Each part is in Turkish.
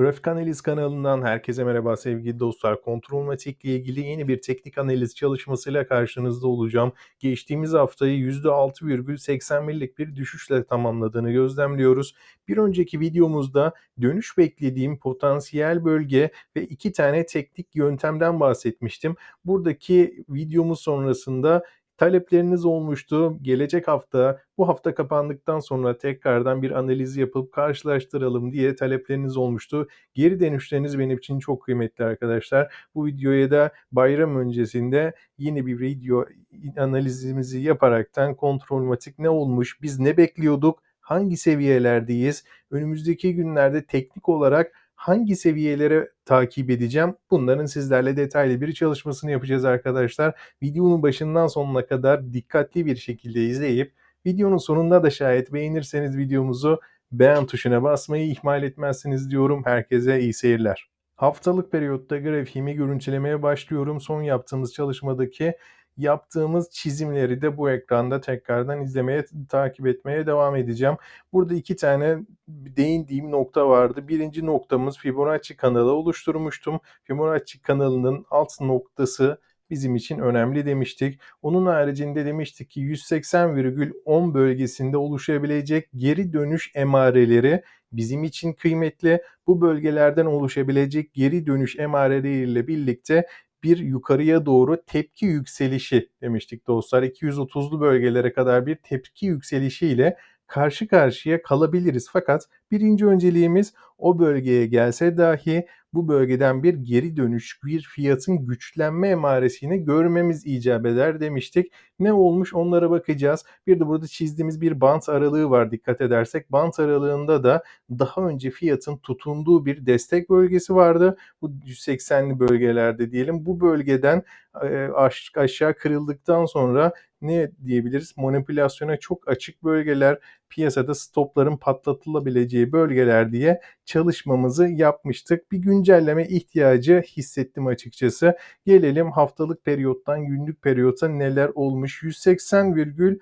Grafik Analiz kanalından herkese merhaba sevgili dostlar. Kontrolmatik ile ilgili yeni bir teknik analiz çalışmasıyla karşınızda olacağım. Geçtiğimiz haftayı %6,81'lik bir düşüşle tamamladığını gözlemliyoruz. Bir önceki videomuzda dönüş beklediğim potansiyel bölge ve iki tane teknik yöntemden bahsetmiştim. Buradaki videomuz sonrasında talepleriniz olmuştu. Gelecek hafta, bu hafta kapandıktan sonra tekrardan bir analiz yapıp karşılaştıralım diye talepleriniz olmuştu. Geri dönüşleriniz benim için çok kıymetli arkadaşlar. Bu videoya da bayram öncesinde yeni bir video analizimizi yaparaktan kontrolmatik ne olmuş, biz ne bekliyorduk, hangi seviyelerdeyiz, önümüzdeki günlerde teknik olarak hangi seviyelere takip edeceğim? Bunların sizlerle detaylı bir çalışmasını yapacağız arkadaşlar. Videonun başından sonuna kadar dikkatli bir şekilde izleyip videonun sonunda da şayet beğenirseniz videomuzu beğen tuşuna basmayı ihmal etmezsiniz diyorum. Herkese iyi seyirler. Haftalık periyotta grafiğimi görüntülemeye başlıyorum. Son yaptığımız çalışmadaki yaptığımız çizimleri de bu ekranda tekrardan izlemeye, takip etmeye devam edeceğim. Burada iki tane değindiğim nokta vardı. Birinci noktamız Fibonacci kanalı oluşturmuştum. Fibonacci kanalının alt noktası bizim için önemli demiştik. Onun haricinde demiştik ki 180,10 bölgesinde oluşabilecek geri dönüş emareleri bizim için kıymetli. Bu bölgelerden oluşabilecek geri dönüş emareleriyle birlikte bir yukarıya doğru tepki yükselişi demiştik dostlar. 230'lu bölgelere kadar bir tepki yükselişiyle karşı karşıya kalabiliriz. Fakat birinci önceliğimiz o bölgeye gelse dahi bu bölgeden bir geri dönüş, bir fiyatın güçlenme emaresini görmemiz icap eder demiştik. Ne olmuş onlara bakacağız. Bir de burada çizdiğimiz bir bant aralığı var dikkat edersek. Bant aralığında da daha önce fiyatın tutunduğu bir destek bölgesi vardı. Bu 180'li bölgelerde diyelim. Bu bölgeden aşağı kırıldıktan sonra ne diyebiliriz? Manipülasyona çok açık bölgeler, piyasada stopların patlatılabileceği bölgeler diye çalışmamızı yapmıştık. Bir güncelleme ihtiyacı hissettim açıkçası. Gelelim haftalık periyottan günlük periyota neler olmuş. 180,10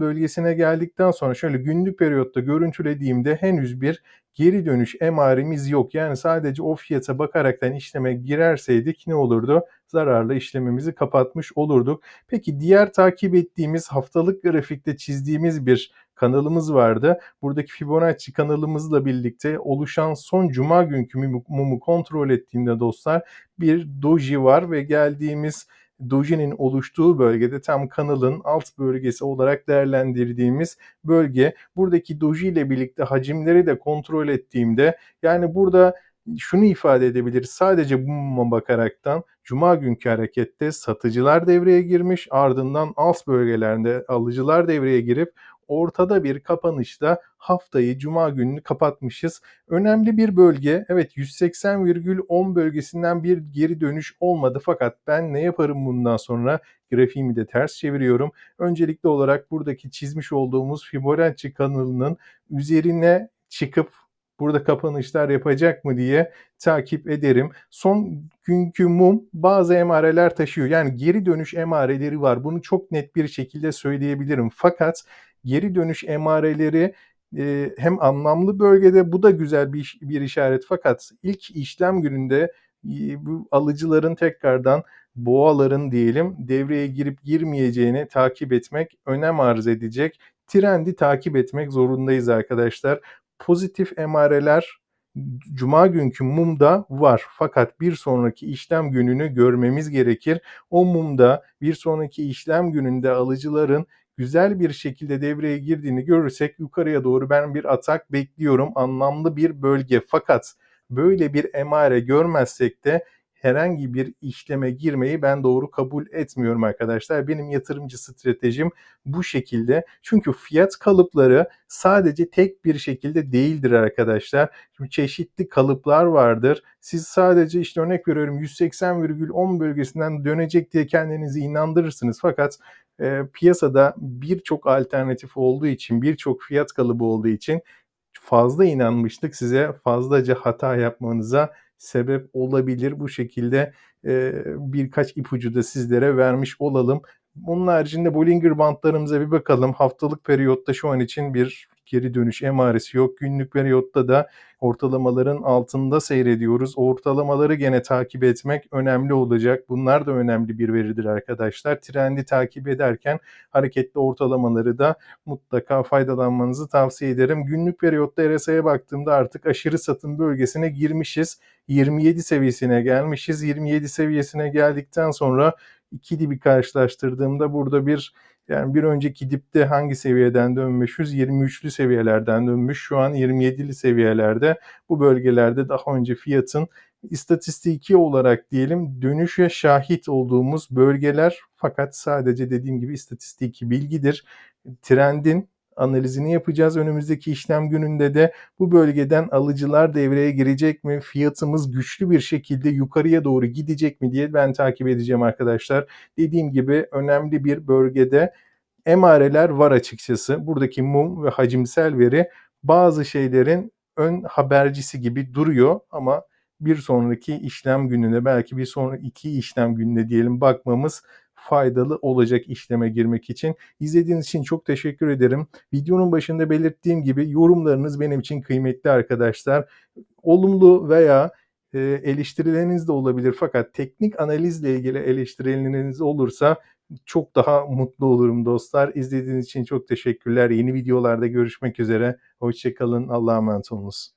bölgesine geldikten sonra şöyle günlük periyotta görüntülediğimde henüz bir geri dönüş emaremiz yok. Yani sadece o fiyata bakaraktan işleme girerseydik ne olurdu? Zararlı işlemimizi kapatmış olurduk. Peki diğer takip ettiğimiz haftalık grafikte çizdiğimiz bir kanalımız vardı. Buradaki Fibonacci kanalımızla birlikte oluşan son cuma günkü mumu kontrol ettiğimde dostlar bir doji var ve geldiğimiz Doji'nin oluştuğu bölgede tam kanalın alt bölgesi olarak değerlendirdiğimiz bölge. Buradaki Doji ile birlikte hacimleri de kontrol ettiğimde yani burada şunu ifade edebiliriz. Sadece bu bakaraktan Cuma günkü harekette satıcılar devreye girmiş ardından alt bölgelerde alıcılar devreye girip ortada bir kapanışta haftayı cuma gününü kapatmışız. Önemli bir bölge. Evet 180,10 bölgesinden bir geri dönüş olmadı fakat ben ne yaparım bundan sonra? Grafiğimi de ters çeviriyorum. Öncelikli olarak buradaki çizmiş olduğumuz Fibonacci kanalının üzerine çıkıp burada kapanışlar yapacak mı diye takip ederim. Son günkü mum bazı emareler taşıyor. Yani geri dönüş emareleri var. Bunu çok net bir şekilde söyleyebilirim. Fakat geri dönüş emareleri e, hem anlamlı bölgede bu da güzel bir, bir işaret fakat ilk işlem gününde e, bu alıcıların tekrardan boğaların diyelim devreye girip girmeyeceğini takip etmek önem arz edecek. Trendi takip etmek zorundayız arkadaşlar. Pozitif emareler Cuma günkü mumda var. Fakat bir sonraki işlem gününü görmemiz gerekir. O mumda bir sonraki işlem gününde alıcıların güzel bir şekilde devreye girdiğini görürsek yukarıya doğru ben bir atak bekliyorum. Anlamlı bir bölge. Fakat böyle bir emare görmezsek de herhangi bir işleme girmeyi ben doğru kabul etmiyorum arkadaşlar. Benim yatırımcı stratejim bu şekilde. Çünkü fiyat kalıpları sadece tek bir şekilde değildir arkadaşlar. Şimdi çeşitli kalıplar vardır. Siz sadece işte örnek veriyorum 180,10 bölgesinden dönecek diye kendinizi inandırırsınız. Fakat e, piyasada birçok alternatif olduğu için, birçok fiyat kalıbı olduğu için fazla inanmıştık size fazlaca hata yapmanıza sebep olabilir. Bu şekilde e, birkaç ipucu da sizlere vermiş olalım. Onun haricinde Bollinger bantlarımıza bir bakalım. Haftalık periyotta şu an için bir geri dönüş emaresi yok. Günlük periyotta da ortalamaların altında seyrediyoruz. Ortalamaları gene takip etmek önemli olacak. Bunlar da önemli bir veridir arkadaşlar. Trendi takip ederken hareketli ortalamaları da mutlaka faydalanmanızı tavsiye ederim. Günlük periyotta RSI'ye baktığımda artık aşırı satım bölgesine girmişiz. 27 seviyesine gelmişiz. 27 seviyesine geldikten sonra iki dibi karşılaştırdığımda burada bir yani bir önceki dipte hangi seviyeden dönmüşüz? 23'lü seviyelerden dönmüş. Şu an 27'li seviyelerde. Bu bölgelerde daha önce fiyatın istatistiki olarak diyelim dönüşe şahit olduğumuz bölgeler fakat sadece dediğim gibi istatistiki bilgidir. Trendin analizini yapacağız. Önümüzdeki işlem gününde de bu bölgeden alıcılar devreye girecek mi? Fiyatımız güçlü bir şekilde yukarıya doğru gidecek mi diye ben takip edeceğim arkadaşlar. Dediğim gibi önemli bir bölgede emareler var açıkçası. Buradaki mum ve hacimsel veri bazı şeylerin ön habercisi gibi duruyor ama bir sonraki işlem gününe belki bir sonraki iki işlem gününe diyelim bakmamız faydalı olacak işleme girmek için. İzlediğiniz için çok teşekkür ederim. Videonun başında belirttiğim gibi yorumlarınız benim için kıymetli arkadaşlar. Olumlu veya e, eleştirileriniz de olabilir fakat teknik analizle ilgili eleştirileriniz olursa çok daha mutlu olurum dostlar. İzlediğiniz için çok teşekkürler. Yeni videolarda görüşmek üzere. Hoşçakalın. Allah'a emanet olunuz.